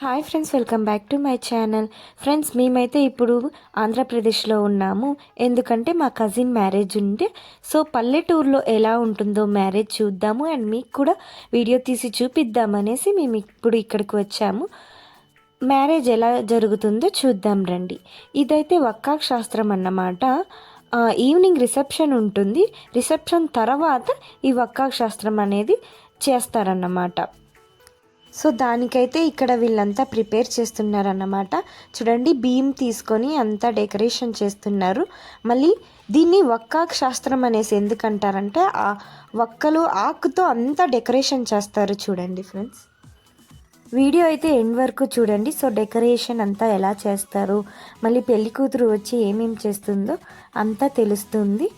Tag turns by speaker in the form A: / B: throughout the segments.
A: Hi friends welcome back to my channel friends మేమైతే ఇప్పుడు ఆంధ్రప్రదేశ్లో ఉన్నాము. ఎందుకంటే మా కజిన్ మ్యారేజ్ ఉంటే సో పల్లెటూరులో ఎలా ఉంటుందో మ్యారేజ్ చూద్దాము అండ్ మీకు కూడా వీడియో తీసి చూపిద్దామనేసి మేము ఇప్పుడు ఇక్కడికి వచ్చాము. మ్యారేజ్ ఎలా జరుగుతుందో చూద్దాం రండి. ఇదైతే వక్కాక్ శాస్త్రం అన్నమాట. ఈవినింగ్ రిసెప్షన్ ఉంటుంది. రిసెప్షన్ తర్వాత ఈ వక్కాక్ శాస్త్రం అనేది చేస్తారన్నమాట. సో దానికైతే ఇక్కడ వీళ్ళంతా ప్రిపేర్ చేస్తున్నారన్నమాట. చూడండి బియ్యం తీసుకొని అంతా డెకరేషన్ చేస్తున్నారు. మళ్ళీ దీన్ని వక్కాక్ శాస్త్రం అనేసి ఎందుకంటారంటే ఆ వక్కలు ఆకుతో అంతా డెకరేషన్ చేస్తారు చూడండి ఫ్రెండ్స్. వీడియో అయితే ఎండ్ వరకు చూడండి. సో డెకరేషన్ అంతా ఎలా చేస్తారు మళ్ళీ పెళ్ళి కూతురు వచ్చి ఏమేమి చేస్తుందో అంతా తెలుస్తుంది.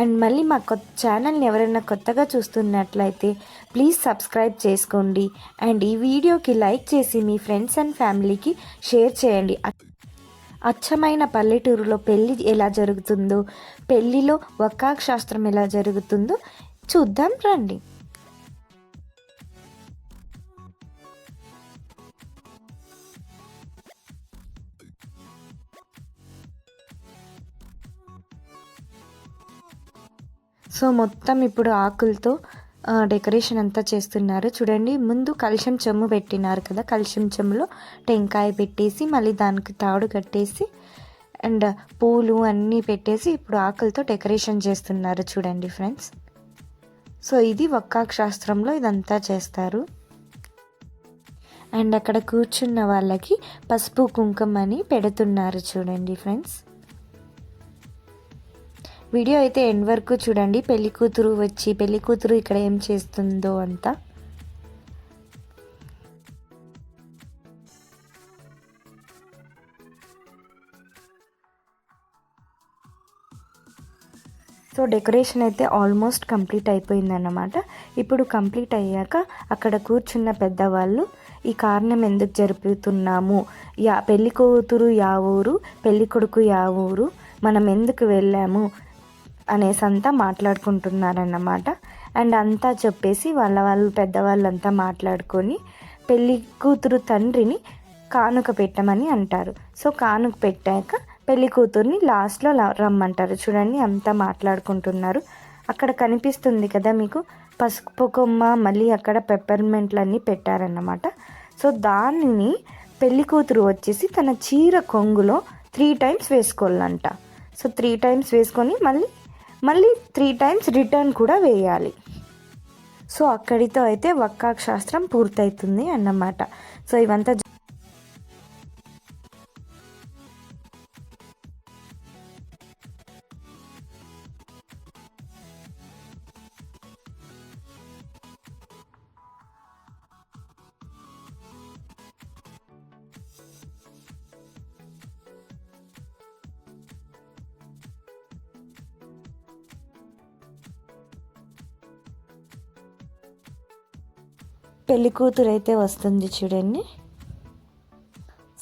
A: అండ్ మళ్ళీ మా కొత్త ఛానల్ని ఎవరైనా కొత్తగా చూస్తున్నట్లయితే ప్లీజ్ సబ్స్క్రైబ్ చేసుకోండి. అండ్ ఈ వీడియోకి లైక్ చేసి మీ ఫ్రెండ్స్ అండ్ ఫ్యామిలీకి షేర్ చేయండి. అచ్చమైన పల్లెటూరులో పెళ్ళి ఎలా జరుగుతుందో పెళ్ళిలో వక్కాక్ శాస్త్రం ఎలా జరుగుతుందో చూద్దాం రండి. సో మొత్తం ఇప్పుడు ఆకులతో డెకరేషన్ అంతా చేస్తున్నారు. చూడండి ముందు కలుషం చెమ్ము పెట్టినారు కదా కలుషం చెమ్ములో టెంకాయ పెట్టేసి మళ్ళీ దానికి తాడు కట్టేసి అండ్ పూలు అన్నీ పెట్టేసి ఇప్పుడు ఆకులతో డెకరేషన్ చేస్తున్నారు చూడండి ఫ్రెండ్స్. సో ఇది వక్కాక్ శాస్త్రంలో ఇదంతా చేస్తారు. అండ్ అక్కడ కూర్చున్న వాళ్ళకి పసుపు కుంకుమని పెడుతున్నారు చూడండి ఫ్రెండ్స్. వీడియో అయితే ఎండ్ వరకు చూడండి. పెళ్ళి కూతురు వచ్చి పెళ్ళి కూతురు ఇక్కడ ఏం చేస్తుందో అంతా. సో డెకరేషన్ అయితే ఆల్మోస్ట్ కంప్లీట్ అయిపోయిందన్నమాట. ఇప్పుడు కంప్లీట్ అయ్యాక అక్కడ కూర్చున్న పెద్దవాళ్ళు ఈ కారణం ఎందుకు జరుపుతున్నాము? యా పెళ్ళి కూతురు యా ఊరు పెళ్ళి కొడుకు యా ఊరు మనం ఎందుకు వెళ్ళాము? అనేసి అంతా మాట్లాడుకుంటున్నారన్నమాట. అండ్ అంతా చెప్పేసి వాళ్ళ వాళ్ళు పెద్దవాళ్ళంతా మాట్లాడుకొని పెళ్ళి కూతురు తండ్రిని కానుక పెట్టమని అంటారు. సో కానుక పెట్టాక పెళ్ళి కూతుర్ని లాస్ట్లో రమ్మంటారు. చూడండి అంతా మాట్లాడుకుంటున్నారు. అక్కడ కనిపిస్తుంది కదా మీకు పసుపు కొమ్మ మళ్ళీ అక్కడ పెప్పర్మెంట్లన్నీ పెట్టారన్నమాట. సో దానిని పెళ్ళి కూతురు వచ్చేసి తన చీర కొంగులో త్రీ టైమ్స్ వేసుకోవాలంట. సో త్రీ టైమ్స్ వేసుకొని మళ్ళీ మళ్ళీ త్రీ టైమ్స్ రిటర్న్ కూడా వేయాలి. సో అక్కడితో అయితే వక్కాక్ శాస్త్రం పూర్తవుతుంది అన్నమాట. సో ఇవంతా పెళ్ళి కూతురు అయితే వస్తుంది చూడండి.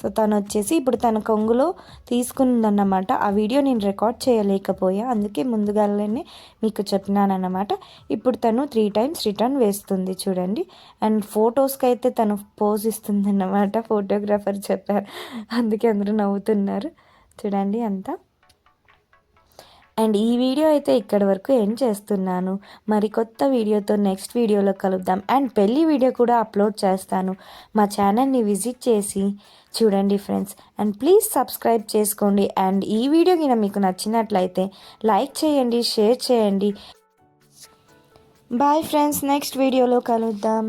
A: సో తను వచ్చేసి ఇప్పుడు తన కొంగులో తీసుకుందన్నమాట. ఆ వీడియో నేను రికార్డ్ చేయలేకపోయా అందుకే ముందుగానే మీకు చెప్పినానన్నమాట. ఇప్పుడు తను త్రీ టైమ్స్ రిటర్న్ వేస్తుంది చూడండి. అండ్ ఫొటోస్కి అయితే తను పోజ్ ఇస్తుంది అన్నమాట ఫోటోగ్రాఫర్ చెప్పారు. అందుకే అందరూ నవ్వుతున్నారు. చూడండి అంతా. అండ్ ఈ వీడియో అయితే ఇక్కడ వరకు ఎండ్ చేస్తున్నాను. మరి కొత్త వీడియోతో నెక్స్ట్ వీడియోలో కలుద్దాం. అండ్ పెళ్ళి వీడియో కూడా అప్లోడ్ చేస్తాను. మా ఛానల్ని విజిట్ చేసి చూడండి ఫ్రెండ్స్. అండ్ ప్లీజ్ సబ్స్క్రైబ్ చేసుకోండి. అండ్ ఈ వీడియో కింద మీకు నచ్చినట్లయితే లైక్ చేయండి షేర్ చేయండి. Bye friends. నెక్స్ట్ వీడియోలో కలుద్దాం.